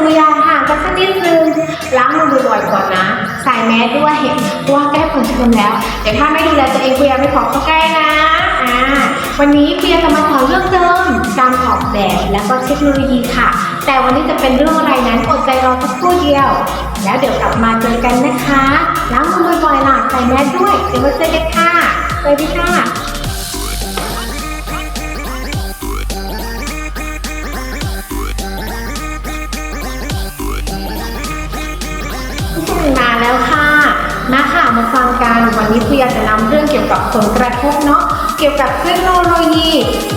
ดูยาห่างกันสักนิดนึงล้างมือบ่อยๆก่อนนะ ใส่แมสด้วยเพราะว่าใกล้ผลชนแล้วเดี๋ยวถ้าไม่ดูแลตัวเองครูยไม่ขอเข้าใกล้นะอ่าวันนี้ครูยจะมาสอนเรื่องเดิมการออกแบบและก็เทคโนโลยีค่ะ แต่วันนี้จะเป็นเรื่องอะไรนั้นอดใจรอสักครู่เดียว แล้วเดี๋ยวกลับมาเจอกันนะคะล้างมือบ่อยๆล่ะใส่แมสด้วยเดี๋ยวมาเจอกันค่ะสวัสดีค่ะ มาฟังกันวันนี้คุยจะนำเรื่องเกี่ยวกับผลกระทบเนาะเกี่ยวกับเทคโนโลยี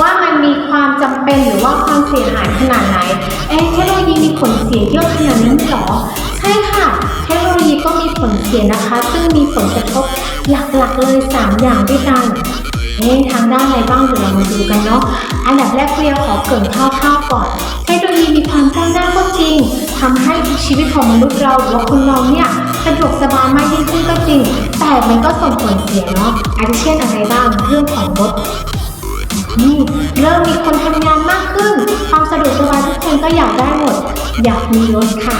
ว่ามันมีความจำเป็นหรือว่าความเสียหายขนาดไหนเอ๊ะเทคโนโลยีมีผลเสียเยอะขนาดนั้นหรอใช่ค่ะเทคโนโลยีก็มีผลเสียนะคะ ซึ่งมีผลกระทบหลักๆเลย 3 อย่างด้วยกันเอ๊ะทางด้านอะไรบ้างเดี๋ยวเรามาดูกันเนาะอันดับแรกเรียขอเกรินคร่าวๆก่อน เทคโนโลยีมีความก้าวหน้าก็จริง ทำให้ชีวิตของมนุษย์เราหรือว่าคนเราเนี่ยสะดวกสบายมากยิ่งขึ้นก็จริง แต่มันก็ส่งผลเสียเนาะอาทิเช่นอะไรบ้างเรื่องของรถนี่เริ่มมีคนทำงานมากขึ้น ความสะดวกสบายทุกคนก็อยากได้หมด อยากมีรถค่ะ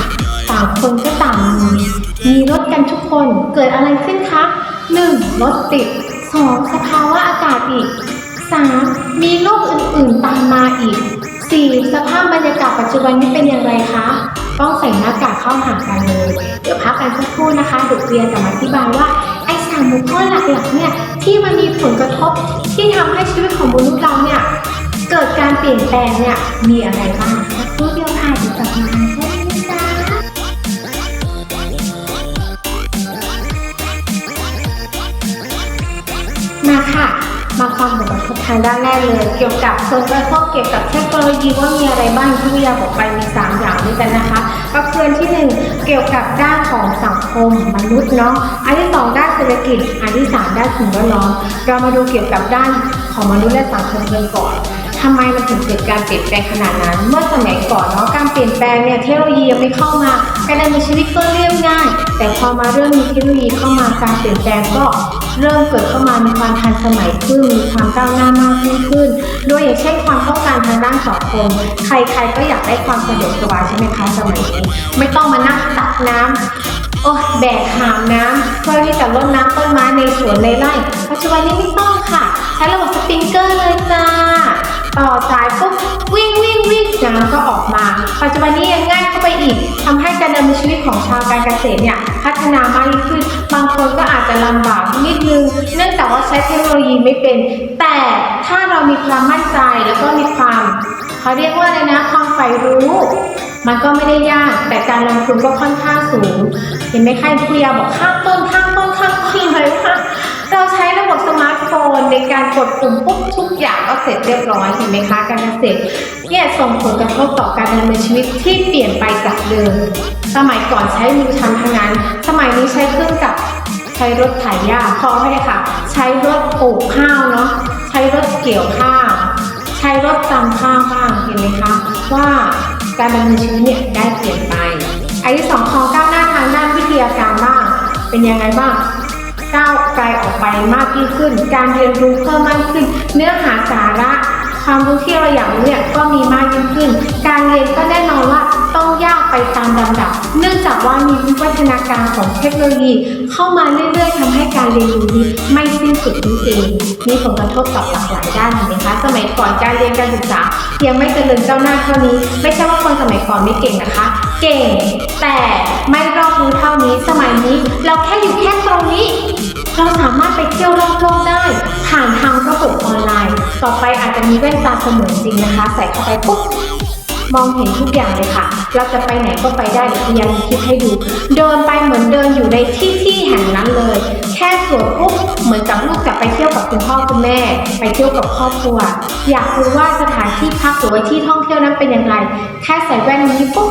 ต่างคนก็ต่างมีมีรถกันทุกคนเกิดอะไรขึ้นคะหนึ่งรถติดสองสภาวะอากาศอีกสามมีโรคอื่นๆตามมาอีกสี่สภาพบรรยากาศปัจจุบันนี้เป็นอย่างไรคะ ต้องใส่หน้ากากเข้าหากันเลย เดี๋ยวพักกันสักครู่นะคะเดี๋ยวเรียนจะมาอธิบายว่าไอ้สามหัวข้อหลักๆเนี่ยที่มันมีผลกระทบที่ทำให้ชีวิตของมนุษย์เราเนี่ยเกิดการเปลี่ยนแปลงเนี่ยมีอะไรบ้างสักครู่เดียวค่ะเดี๋ยวกลับมาค่ะ มาฟังผลกระทบทางด้านแรกเลย เกี่ยวกับผลกระทบเกี่ยวกับเทคโนโลยีว่ามีอะไรบ้างที่วิทยาบอกไปมี 3 อย่างด้วยกันนะคะก็คืออันที่ 1 เกี่ยวกับด้านของสังคมมนุษย์เนาะอันที่ 2 ด้านเศรษฐกิจ อันที่ 3 ด้านสิ่งแวดล้อมเรามาดูเกี่ยวกับด้านของมนุษย์และสังคมกันก่อนทำไมมันถึงเกิดการเปลี่ยนแปลงขนาดนั้น เมื่อสมัยก่อนเนาะการเปลี่ยนแปลงเนี่ยเทคโนโลยียังไม่เข้ามาการดำเนินชีวิตก็เรียบง่าย แต่พอมาเริ่มมีเทคโนโลยีเข้ามาการเปลี่ยนแปลงก็เริ่มเกิดเข้ามามีความทันสมัย ขึ้นมีความก้าวหน้ามากยิ่งขึ้นโดยอย่างเช่นความต้องการทางด้านสังคมใครๆก็อยากได้ความสะดวกสบายใช่ไหมคะสมัยนี้ไม่ต้องมานั่งตักน้ำโอ้แบกหามน้ำเพื่อที่จะรดน้ำต้นไม้ในสวนในไร่ปัจจุบันนี้ไม่ต้องค่ะใช้ระบบสปริงเกอร์เลยจ้าต่อสายปุ๊บวิ่งวิ่งวิ่ง น้ำก็ออกมาปัจจุบันนี้ยังง่ายเข้าไปอีกทำให้การดำเนินชีวิตของชาวการเกษตรเนี่ยพัฒนามากยิ่งขึ้น บางคนก็อาจจะลำบากนิดนึง เนื่องจากว่าใช้เทคโนโลยีไม่เป็น แต่ถ้าเรามีความมั่นใจแล้วก็มีความเขาเรียกว่าอะไรนะความใฝ่รู้ มันก็ไม่ได้ยาก แต่การลงทุนก็ค่อนข้างสูง เห็นไหมคะคุยาบอกข้างต้นข้างต้นข้างต้นเลยค่ะ เราใช้ระบบสมาร์ทโฟนในการกดปุ่มปุ๊บทุกอย่างก็เสร็จเรียบร้อยเห็นไหมคะการเกษตรเนี่ยส่งผลกระทบต่อการดำเนินชีวิตที่เปลี่ยนไปจากเดิม สมัยก่อนใช้มือทำทั้งนั้นสมัยนี้ใช้เครื่องจักรใช้รถไถหญ้าพอไม่ได้ค่ะ ใช้รถปลูกข้าวเนาะใช้รถเกี่ยวข้าวใช้รถตำข้าวบ้างเห็นไหมคะว่าการดำเนินชีวิตเนี่ยได้เปลี่ยนไปอันที่สองความก้าวหน้าทางด้านวิทยาการบ้างเป็นยังไงบ้าง ก้าวไกลออกไปมากยิ่งขึ้น การเรียนรู้เพิ่มมากขึ้น เนื้อหาสาระความรู้ที่เราอยากรู้เนี่ยก็มีมากยิ่งขึ้น การเรียนก็แน่นอนว่าต้องยากไปตามลำดับ เนื่องจากว่ามีวิวัฒนาการของเทคโนโลยี เข้ามาเรื่อยๆทำให้การเรียนรู้นี้ไม่สิ้นสุดจริงๆมีผลกระทบกับหลากหลายด้านเห็นไหมคะ สมัยก่อนการเรียนการศึกษายังไม่เจริญก้าหน้าเท่านี้ ไม่ใช่ว่าคนสมัยก่อนไม่เก่งนะคะ เก่ง แต่ไม่รอบรู้เท่านี้ สมัยนี้ เราแค่อยู่แค่ตรงนี้ เราสามารถไปเที่ยวรอบโลกได้ ผ่านทางระบบออนไลน์ ต่อไปอาจจะมีแว่นตาเสมือนจริงนะคะ ใส่เข้าไปปุ๊บมองเห็นทุกอย่างเลยค่ะ เราจะไปไหนก็ไปได้เดี๋ยวพยายามคิดให้ดู เดินไปเหมือนเดินอยู่ในที่ที่แห่งนั้นเลย แค่สวมปุ๊บเหมือนกับลูกจะไปเที่ยวกับคุณพ่อคุณแม่ ไปเที่ยวกับครอบครัว อยากรู้ว่าสถานที่พักหรือว่าที่ท่องเที่ยวนั้นเป็นอย่างไร แค่ใส่แว่นนี้ปุ๊บ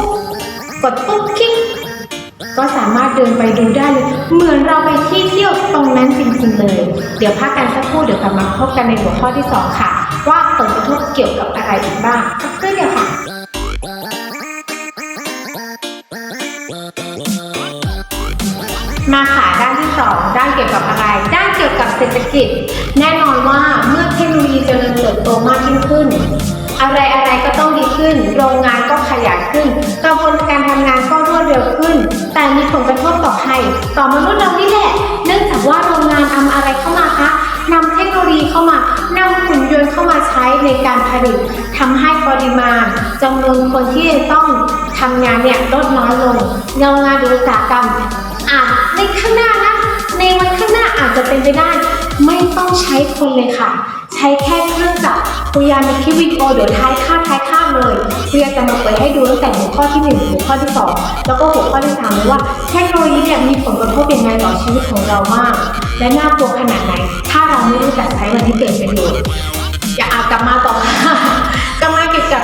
กดปุ๊บคลิก ก็สามารถเดินไปดูได้เลย เหมือนเราไปที่เที่ยวตรงนั้นจริงๆเลย เดี๋ยวพักกันสักครู่เดี๋ยวกลับมาพบกันในหัวข้อที่สองค่ะ ว่าผลกระทบเกี่ยวกับอะไรอีกบ้างสักครู่เดียวค่ะมาค่ะด้านที่สองด้านเกี่ยวกับอะไร ด้านเกี่ยวกับเศรษฐกิจ แน่นอนว่าเมื่อเทคโนโลยีเจริญเติบโตมากยิ่งขึ้น อะไรอะไรก็ต้องดีขึ้น โรงงานก็ขยายขึ้นกระบวนการทำงานก็รวดเร็วขึ้น แต่มีผลกระทบต่อใครต่อมนุษย์เรานี่แหละ เนื่องจากว่าโรงงานทำอะไรเข้ามาคะนำเทคโนโลยีเข้ามานำหุ่นยนต์เข้ามาใช้ในการผลิตทำให้ปริมาณจำนวนคนที่ต้องทำงานเนี่ยลดน้อยลงโรงงานอุตสาหกรรมอาจในข้างหน้านะ ในวันข้างหน้าอาจจะเป็นไปได้ ไม่ต้องใช้คนเลยค่ะ ใช้แค่เครื่องจักรคุยาในคลิปวิดีโอเดี๋ยวท้ายข้ามท้ายข้ามเลยคุยาจะมาเปิดให้ดูตั้งแต่หัวข้อที่หนึ่งหัวข้อที่สองแล้วก็หัวข้อที่สามเลยว่าเทคโนโลยีเนี่ยมีผลกระทบยังไงต่อชีวิตของเรามาก และน่ากลัวขนาดไหน ถ้าเราไม่รู้จักใช้มันให้เกิดประโยชน์อย่าอากลับมาต่อค่ะกลับมาเกี่ยวกับ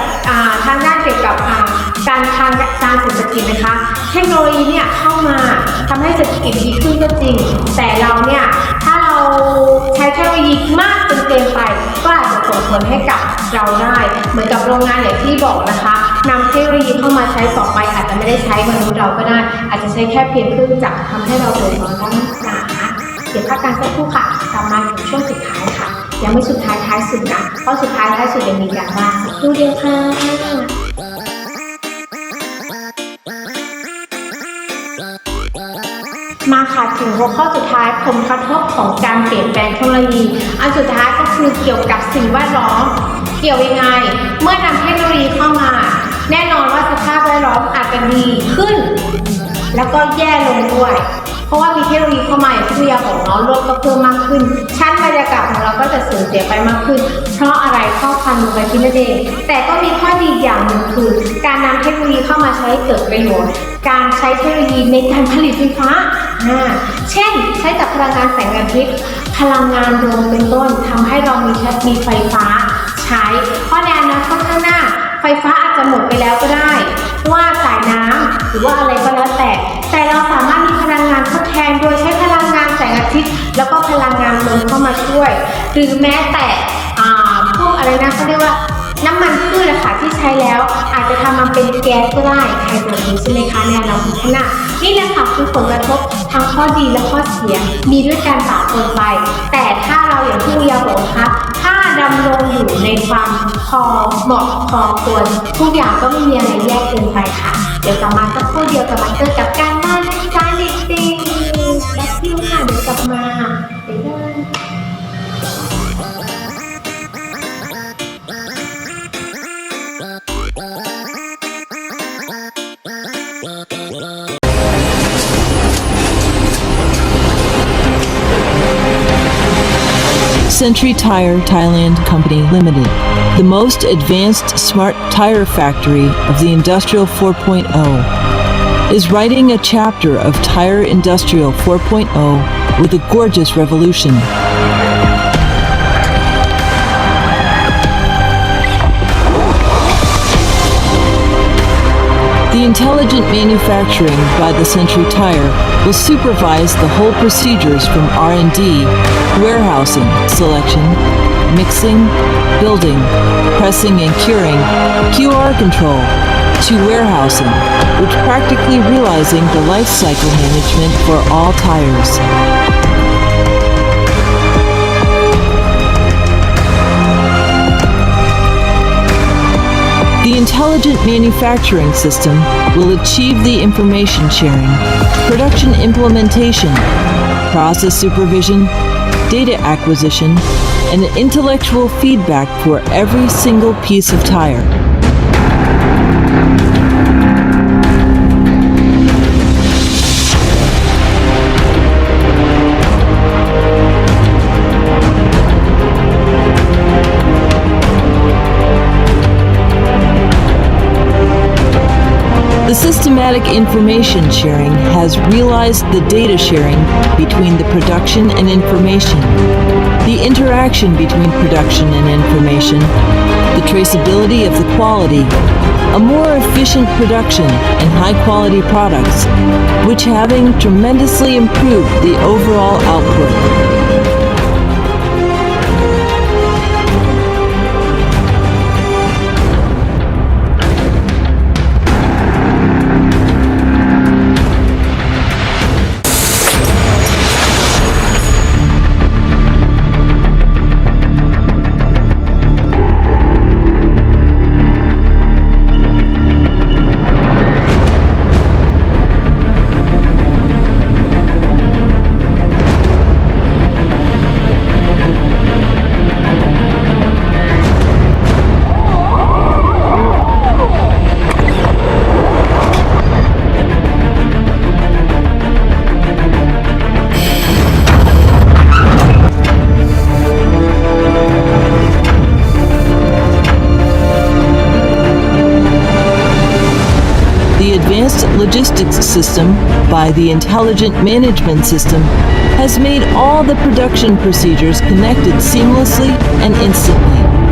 ทางด้านเกี่ยวกับการทางการเศรษฐกิจนะคะ เทคโนโลยีเนี่ยเข้ามาทำให้เศรษฐกิจดีขึ้นก็จริง แต่เราเนี่ยถ้า ใช้เทคโนโลยีมากจนเกินไป ก็อาจจะส่งผลให้กับเราได้ เหมือนกับโรงงานอย่างที่บอกนะคะนำเทคโนโลยีเข้ามาใช้ต่อไป อาจจะไม่ได้ใช้มนุษย์เราก็ได้ อาจจะใช้แค่เพียงเครื่องจักรทำให้เราเดือดร้อนได้นานนะเดี๋ยวพักการสักครู่ค่ะกลับมาถึงช่วงสุดท้ายค่ะ ยังไม่สุดท้ายท้ายสุดนะเพราะสุดท้ายท้ายสุดยังมีการบ้านสักครู่เดียวค่ะ ค่ะถึงหัวข้อสุดท้ายผลกระทบของการเปลี่ยนแปลงเทคโนโลยี อันสุดท้ายก็คือเกี่ยวกับสิ่งแวดล้อม เกี่ยวยังไง เมื่อนำเทคโนโลยีเข้ามา แน่นอนว่าสภาพแวดล้อมอาจจะดีขึ้น แล้วก็แย่ลงด้วย ราะว่ามีเทคโนโลยีเข้ามาอย่างที่พี่ยาบอกเนาะโลกก็เพิ่มมากขึ้น ชั้นบรรยากาศของเราก็จะสูญเสียไปมากขึ้น เพราะอะไรข้อพันลงไปที่นั่นเองแต่ก็มีข้อดีอย่างหนึ่งคือ การนำเทคโนโลยีเข้ามาใช้เกิดประโยชน์การใช้เทคโนโลยีในการผลิตไฟฟ้าอ่าเช่น ใช้จากพลังงานแสงอาทิตย์ พลังงานรวมเป็นต้นทำให้เรามีมีไฟฟ้าใช้ เพราะในอนาคตข้างหน้า ไฟฟ้าอาจจะหมดไปแล้วก็ได้ ว่าสายน้ำหรือว่าอะไร นเข้ามาช่วย หรือแม้แต่พวกอะไรนะเขาเรียกว่าน้ำมันพืชอะค่ะที่ใช้แล้ว อาจจะทำมาเป็นแก๊สก็ได้ใครบอกนี้ใช่ไหมคะในอนาคตข้างหน้านี่แหละค่ะคือผลกระทบทั้งข้อดีและข้อเสียมีด้วยการปะปนไป แต่ถ้าเราอย่างที่วิยบอกนะคะถ้าดำรงอยู่ในความพอเหมาะพอควรทุกอย่างก็ไม่มีอะไรแยกเกินไปค่ะ เดี๋ยวกลับมาสักครู่เดียวกับมาเจอกับการบ้าน Century Tire Thailand Company Limited, the most advanced smart tire factory of the Industrial 4.0, is writing a chapter of Tire Industrial 4.0 with a gorgeous revolution. The intelligent manufacturing by the Century Tire will supervise the whole procedures from R&D, warehousing, selection, mixing, building, pressing and curing, QR control, to warehousing, which practically realizing the life cycle management for all tires. Intelligent manufacturing system will achieve the information sharing, production implementation, process supervision, data acquisition, and intellectual feedback for every single piece of tire. Systematic information sharing has realized the data sharing between the production and information, the interaction between production and information, the traceability of the quality, a more efficient production and high quality products, which having tremendously improved the overall output. System by the Intelligent Management System has made all the production procedures connected seamlessly and instantly.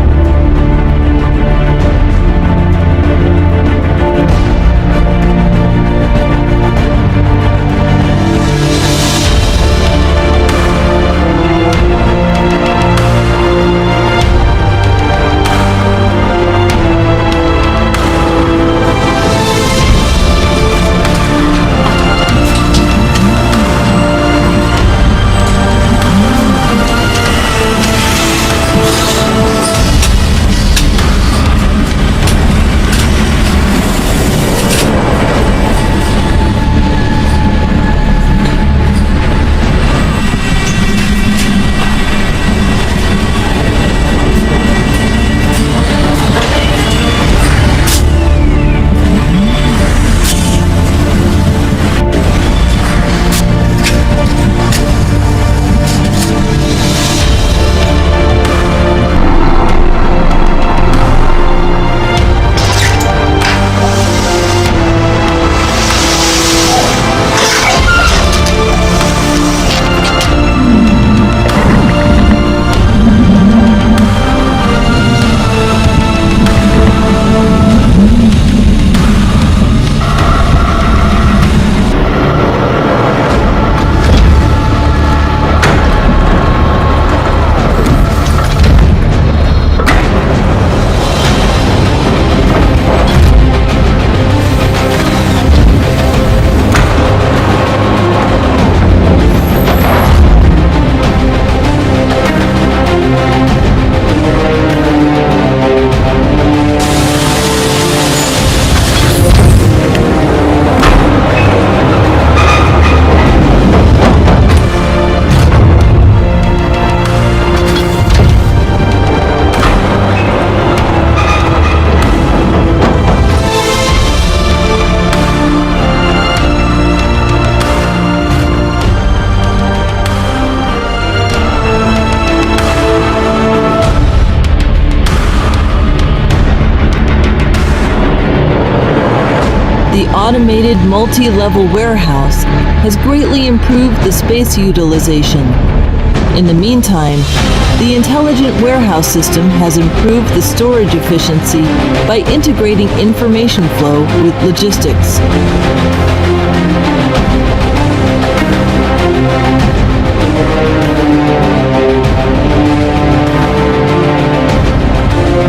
Automated multi level warehouse has greatly improved the space utilization. In the meantime, the intelligent warehouse system has improved the storage efficiency by integrating information flow with logistics.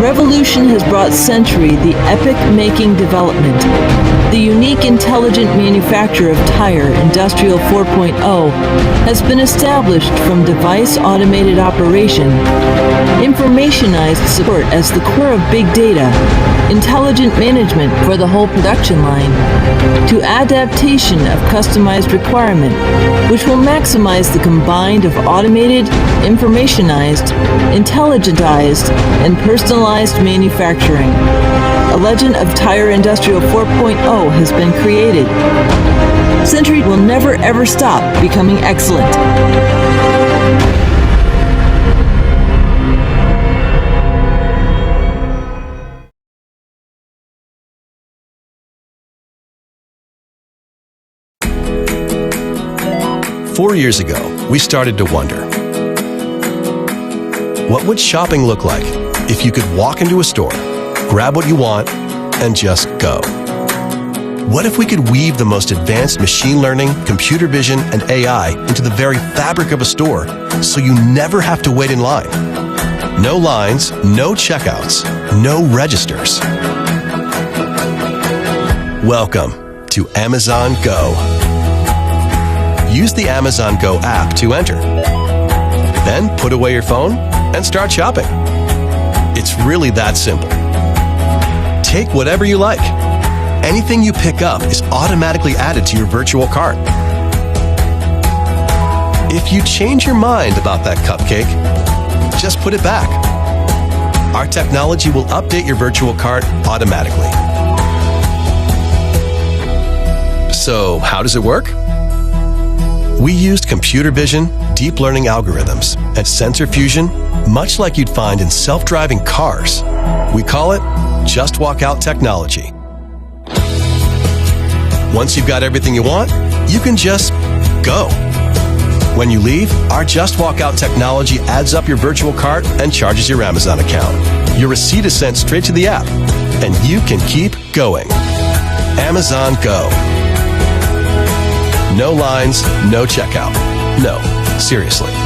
Revolution has brought Century the epic making development. The unique intelligent manufacture of Tire Industrial 4.0 has been established from device automated operation, informationized support as the core of big data, intelligent management for the whole production line, to adaptation of customized requirement, which will maximize the combined of automated, informationized, intelligentized, and personalized manufacturing. A legend of Tire Industrial 4.0 has been created. Century will never ever stop becoming excellent. Four years ago, we started to wonder what would shopping look like if you could walk into a store, grab what you want, and just go? What if we could weave the most advanced machine learning, computer vision, and AI into the very fabric of a store so you never have to wait in line? No lines, no checkouts, no registers. Welcome to Amazon Go. Use the Amazon Go app to enter. Then put away your phone and start shopping. It's really that simple. Take whatever you like. Anything you pick up is automatically added to your virtual cart. If you change your mind about that cupcake, just put it back. Our technology will update your virtual cart automatically. So, how does it work? We used computer vision, deep learning algorithms, and sensor fusion, much like you'd find in self driving cars. We call it Just Walk Out technology. Once you've got everything you want, you can just go. When you leave, our Just Walk Out technology adds up your virtual cart and charges your Amazon account. Your receipt is sent straight to the app, and you can keep going. Amazon Go. No lines, no checkout. No, seriously.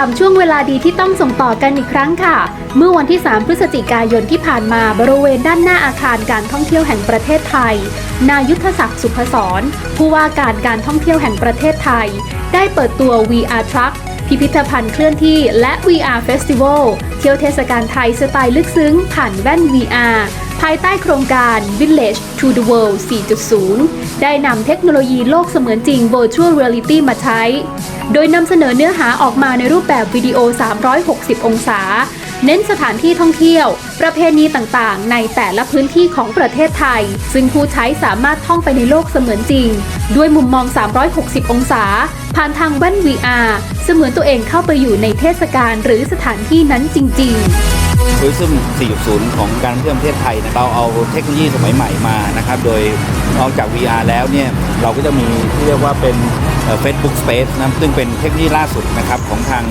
ามช่วงเวลาดีที่ต้องส่งต่อกันอีกครั้งค่ะ เมื่อวันที่ 3 พฤศจิกายนที่ผ่านมาบริเวณด้านหน้าอาคารการท่องเที่ยวแห่งประเทศไทย นายุทธศักดิ์สุพศรผู้ว่าการการท่องเที่ยวแห่งประเทศไทย ได้เปิดตัว VR Truck พิพิธภัณฑ์เคลื่อนที่และ VR Festival เที่ยวเทศกาลไทยสไตล์ลึกซึ้งผ่านแว่น VR ภายใต้โครงการ Village to the World 4.0 ได้นำเทคโนโลยีโลกเสมือนจริง Virtual Reality มาใช้ โดยนำเสนอเนื้อหาออกมาในรูปแบบวิดีโอ 360 องศา เน้นสถานที่ท่องเที่ยว ประเพณีต่างๆ ในแต่ละพื้นที่ของประเทศไทย ซึ่งผู้ใช้สามารถท่องไปในโลกเสมือนจริง ด้วยมุมมอง 360 องศา ผ่านทางแว่น VR เสมือนตัวเองเข้าไปอยู่ในเทศกาลหรือสถานที่นั้นจริง ๆทัวริซึม4.0 ของการเที่ยวประเทศไทยนะเราเอาเทคโนโลยีสมัยใหม่มานะครับ โดยนอกจาก VR แล้วเนี่ย เราก็จะมีที่เรียกว่าเป็น เฟซบุ๊กสเปซนะซึ่งเป็นเทคโนโลยีล่าสุดนะครับของทาง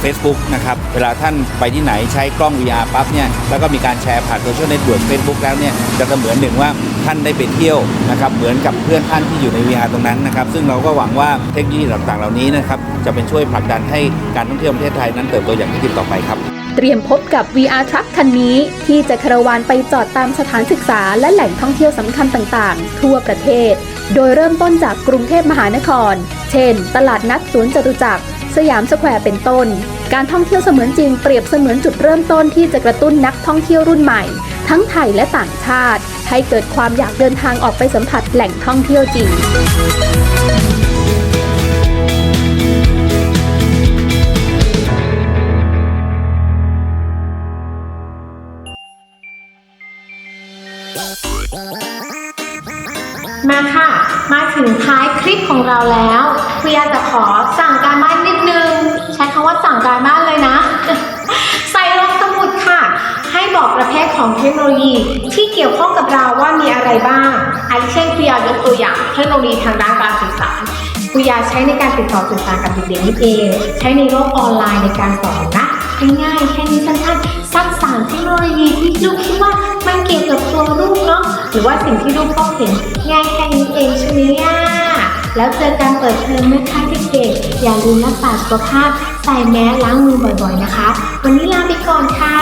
เฟซบุ๊กนะครับเวลาท่านไปที่ไหนใช้กล้อง VR ปั๊บเนี่ยแล้วก็มีการแชร์ผ่านโซเชียลเน็ตเวิร์กเฟซบุ๊กแล้วเนี่ยจะเสมือนหนึ่งว่าท่านได้ไปเที่ยวนะครับเหมือนกับเพื่อนท่านที่อยู่ใน VR ตรงนั้นนะครับซึ่งเราก็หวังว่าเทคโนโลยีต่างๆ เหล่านี้นะครับจะเป็นช่วยผลักดันให้การท่องเที่ยวประเทศไทยนั้นเติบโตอย่างยั่งยืนต่อไปครับ ตรียมพบกับ VR Truck คันนี้ ที่จะคารวานไปจอดตามสถานศึกษาและแหล่งท่องเที่ยวสำคัญต่างๆ ทั่วประเทศ โดยเริ่มต้นจากกรุงเทพมหานคร เช่น ตลาดนัดสวนจตุจักร สยามสแควร์เป็นต้น การท่องเที่ยวเสมือนจริงเปรียบเสมือนจุดเริ่มต้นที่จะกระตุ้นนักท่องเที่ยวรุ่นใหม่ ทั้งไทยและต่างชาติ ให้เกิดความอยากเดินทางออกไปสัมผัสแหล่งท่องเที่ยวจริง มาค่ะ มาถึงท้ายคลิปของเราแล้วคุยาจะขอสั่งการบ้านนิดนึง ใช้คำว่าสั่งการบ้านเลยนะ ใส่ลงสมุดค่ะ ให้บอกประเภทของเทคโนโลยีที่เกี่ยวข้องกับเราว่ามีอะไรบ้างอาทิเช่นคุยายกตัวอย่างเทคโนโลยีทางด้านการสื่อสารคุยาใช้ในการติดต่อสื่อสารกับเด็กๆนี่เอง ใช้ในโลกออนไลน์ในการสอนนะง่ายๆแค่นี้สั้นๆ สักสามเทคโนโลยีที่ลูกคิดว่ามันเกี่ยวกับตัวลูกเนาะหรือว่าสิ่งที่ลูกพบเห็นง่ายแค่นี้เองใช่ไหมอ่ยแล้วเจอกันเปิดเทอมนะคะเด็กๆอย่าลืมรักษาสุขภาพใส่แมสล้างมือบ่อยๆนะคะ วันนี้ลาไปก่อนค่ะ